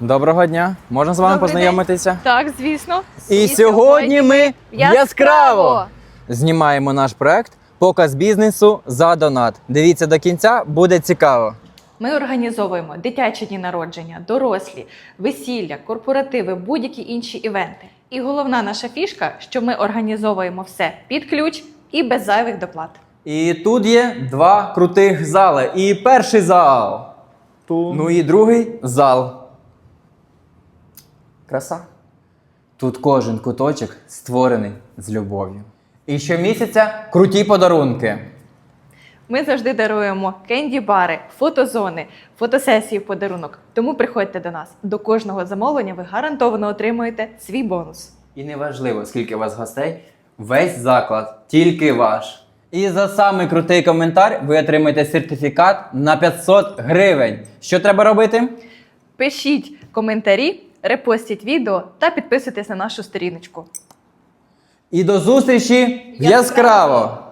Доброго дня. Можна з вами Добрий познайомитися? Так, звісно. І сьогодні ми яскраво знімаємо наш проект Показ бізнесу за донат. Дивіться до кінця, буде цікаво. Ми організовуємо дитячі дні народження, дорослі, весілля, корпоративи, будь-які інші івенти. І головна наша фішка, що ми організовуємо все під ключ і без зайвих доплат. І тут є два крутих зали. І перший зал. Ну і другий зал. Краса. Тут кожен куточок створений з любов'ю. І щомісяця круті подарунки. Ми завжди даруємо кенді-бари, фотозони, фотосесії в подарунок. Тому приходьте до нас. До кожного замовлення ви гарантовано отримуєте свій бонус. І неважливо, скільки у вас гостей, весь заклад тільки ваш. І за самий крутий коментар ви отримаєте сертифікат на 500 гривень. Що треба робити? Пишіть коментарі, репостіть відео та підписуйтесь на нашу сторіночку. І до зустрічі в яскраво!